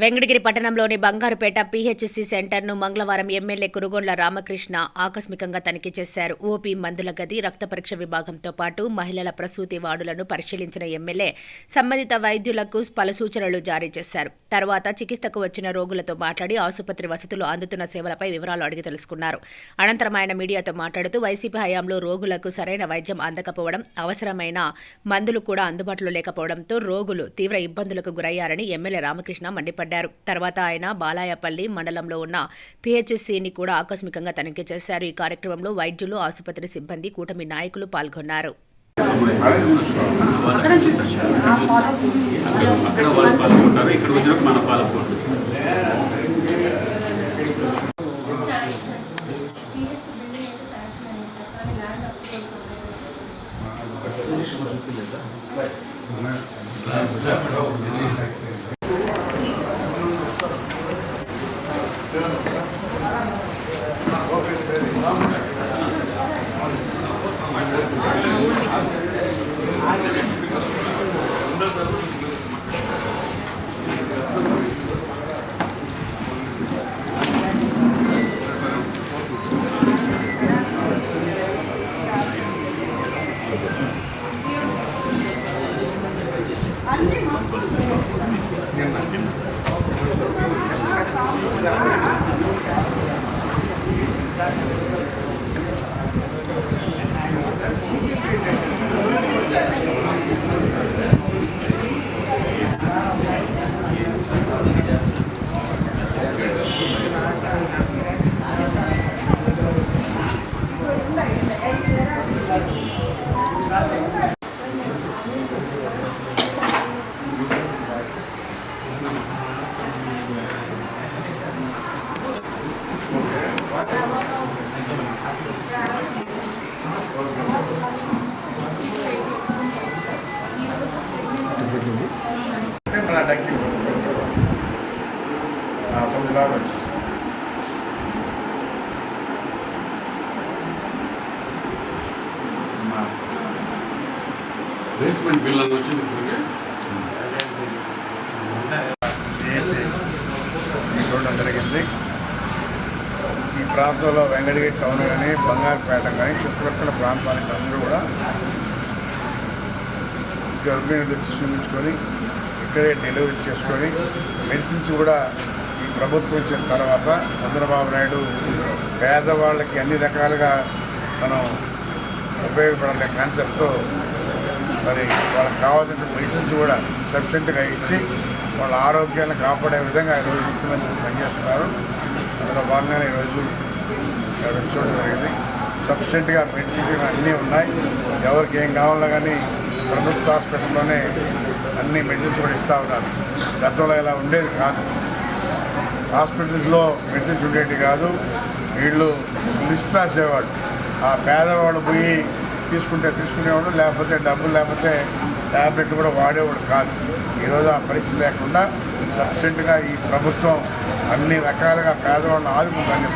వెంకటగిరి పట్టణంలోని బంగారుపేట పీహెచ్సీ సెంటర్ను మంగళవారం ఎమ్మెల్యే కురుగొండ్ల రామకృష్ణ ఆకస్మికంగా తనిఖీ చేశారు. ఓపీ మందుల గది రక్త పరీక్ష విభాగంతో పాటు మహిళల ప్రసూతి వార్డులను పరిశీలించిన ఎమ్మెల్యే సంబంధిత వైద్యులకు పలు సూచనలు జారీ చేశారు. తర్వాత చికిత్సకు వచ్చిన రోగులతో మాట్లాడి ఆసుపత్రి వసతులు అందుతున్న సేవలపై వివరాలు అడిగి తెలుసుకున్నారు. అనంతరం ఆయన మీడియాతో మాట్లాడుతూ వైసీపీ హయాంలో రోగులకు సరైన వైద్యం అందకపోవడం అవసరమైన మందులు కూడా అందుబాటులో లేకపోవడంతో రోగులు తీవ్ర ఇబ్బందులకు గురయ్యారని ఎమ్మెల్యే రామకృష్ణ మండిపడ్డారు. తర్వాత ఆయన బాలాయపల్లి మండలంలో ఉన్న పిహెచ్సిని కూడా ఆకస్మికంగా తనిఖీ చేశారు. ఈ కార్యక్రమంలో వైద్యులు ఆసుపత్రి సిబ్బంది కూటమి నాయకులు పాల్గొన్నారు. అక్కడ వాళ్ళు పాల్గొంటారు దాకా వచ్చేసి బేస్మెంట్ బిల్ అని వచ్చింది ఇప్పటికే. చేసి చూడడం జరిగింది. ఈ ప్రాంతంలో వెంకటగిరి టౌన్ కానీ బంగారుపేట కానీ చుట్టుపక్కల ప్రాంతానికి అందరూ కూడా గర్భిణీలు వచ్చి చూపించుకొని ఇక్కడే డెలివరీ చేసుకొని మెడిసిన్స్ కూడా ఈ ప్రభుత్వం వచ్చిన తర్వాత చంద్రబాబు నాయుడు పేదవాళ్ళకి అన్ని రకాలుగా మనం ఉపయోగపడాలనే కాన్సెప్ట్తో మరి వాళ్ళకి కావాల్సిన మెడిసిన్స్ కూడా సఫిషియెంట్గా ఇచ్చి వాళ్ళ ఆరోగ్యాన్ని కాపాడే విధంగా ఈరోజు ముఖ్యమంత్రి పనిచేస్తున్నారు. అందులో భాగంగానే ఈరోజు చూడడం జరిగింది. సఫిషియెంట్గా మెడిసిన్స్ అన్నీ ఉన్నాయి. ఎవరికి ఏం కావాలో కానీ ప్రభుత్వ హాస్పిటల్లోనే అన్ని మెడిసిన్స్ కూడా ఇస్తూ ఉన్నారు. గతంలో ఇలా ఉండేది కాదు. హాస్పిటల్స్లో మెడిసిన్స్ ఉండేవి కాదు వీళ్ళు లిస్ట్ రాసేవాడు ఆ పేదవాడు పోయి తీసుకుంటే తీసుకునేవాడు లేకపోతే డబ్బులు లేకపోతే ట్యాబ్లెట్ కూడా వాడేవాడు కాదు. ఈరోజు ఆ పరిస్థితి లేకుండా సఫిషియెంట్గా ఈ ప్రభుత్వం అన్ని రకాలుగా పేదవాళ్ళని ఆదుకుంటుందని